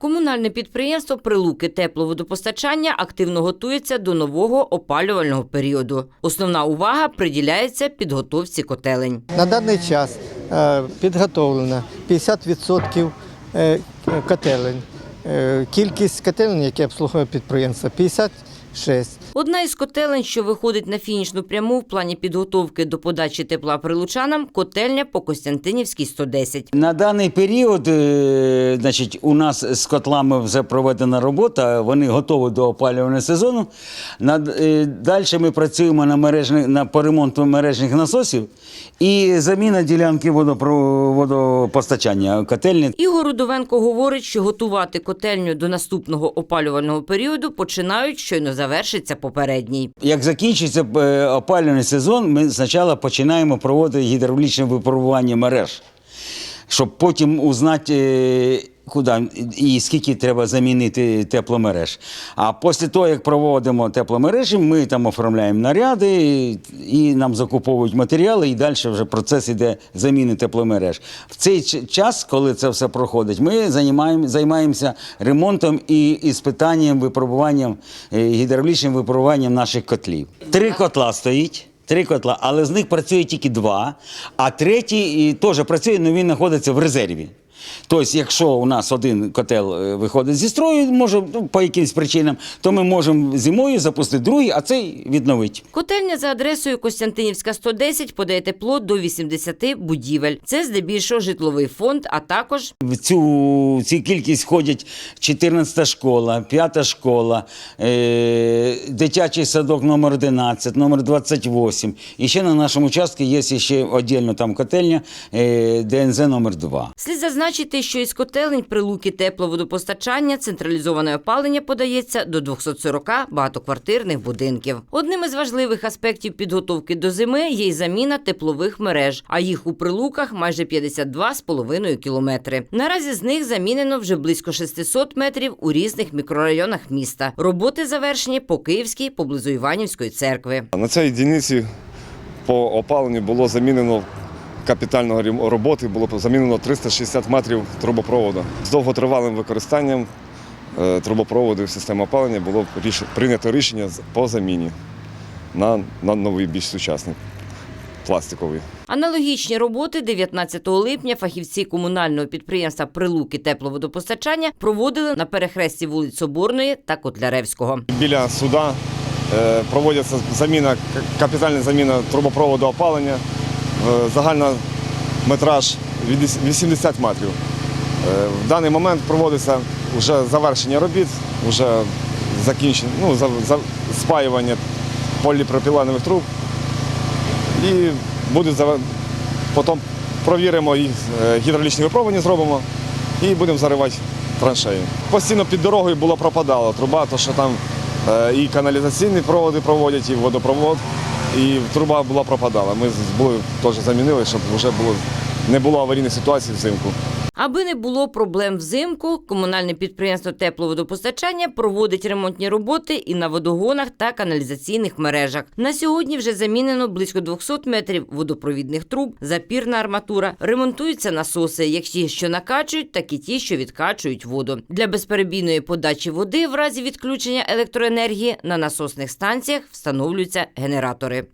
Комунальне підприємство Прилуки тепловодопостачання активно готується до нового опалювального періоду. Основна увага приділяється підготовці котелень. На даний час е, підготовлено 50% е, котелень. Е, Кількість котелень, які обслуговує підприємство, 56. Одна із котелень, що виходить на фінішну пряму в плані підготовки до подачі тепла прилучанам, котельня по Костянтинівській 110. На даний період, е, значить, у нас з котлами вже проведена робота, вони готові до опалювального сезону. Е, далі ми працюємо на, мережних, на по ремонту мережних насосів і заміна ділянки водопостачання котельні. Ігор Рудовенко говорить, що готувати котельню до наступного опалювального періоду починають, щойно завершиться попередній. Як закінчиться е, опалювальний сезон, ми спочатку починаємо проводити гідравлічне випробування мереж, щоб потім узнати, е, куди і скільки треба замінити тепломереж. А після того, як проводимо тепломережі, ми там оформляємо наряди і, нам закуповують матеріали, і далі вже процес іде заміни тепломереж. В цей час, коли це все проходить, ми займаємо, займаємося ремонтом і іспитанням, випробуванням, е, гідравлічним випробуванням наших котлів. Три котла стоїть. Три котла, але з них працює тільки два, а третій теж працює, але він знаходиться в резерві. Тобто, якщо у нас один котел е, виходить зі строю, може ну, по якимось причинам, то ми можемо зимою запустити другий, а цей відновити. Котельня за адресою Костянтинівська 110 подає тепло до 80 будівель. Це здебільшого житловий фонд, а також В цю, цю кількість входять 14 школа, 5 школа, е, дитячий садок номер 11, номер 28. І ще на нашому участку є ще віддільно там котельня е, ДНЗ номер 2. слід зазначити, що із котелень прилуки тепловодопостачання централізоване опалення подається до 240 багатоквартирних будинків. Одним із важливих аспектів підготовки до зими є й заміна теплових мереж, а їх у прилуках майже 52,5 кілометри. Наразі з них замінено вже близько 600 метрів у різних мікрорайонах міста. Роботи завершені по Київській поблизу Іванівської церкви. На цій дільниці по опаленню було замінено капітального роботи, було замінено 360 метрів трубопроводу. З довготривалим використанням е, трубопроводу системи опалення було прийнято рішення по заміні на, на новий, більш сучасний пластиковий. Аналогічні роботи 19 липня фахівці комунального підприємства Прилуки тепловодопостачання проводили на перехресті вулиць Соборної та Котляревського. Біля суда е, проводиться заміна, капітальна заміна трубопроводу опалення. Е, Загальна метраж 80 метрів. Е, В даний момент проводиться вже завершення робіт, вже закінчення, ну, спаювання поліпропіленових труб. І буде потім провіримо їх е, гідравлічні випробування зробимо і будемо заривати траншеї. Постійно під дорогою було пропадало труба, то що там і каналізаційні проводи проводять, і водопровод, і труба була пропадала. Ми були теж замінили, щоб вже було не було аварійної ситуації взимку. Аби не було проблем взимку, комунальне підприємство тепловодопостачання проводить ремонтні роботи і на водогонах та каналізаційних мережах. На сьогодні вже замінено близько 200 метрів водопровідних труб, запірна арматура, ремонтуються насоси, як ті, що накачують, так і ті, що відкачують воду. Для безперебійної подачі води в разі відключення електроенергії на насосних станціях встановлюються генератори.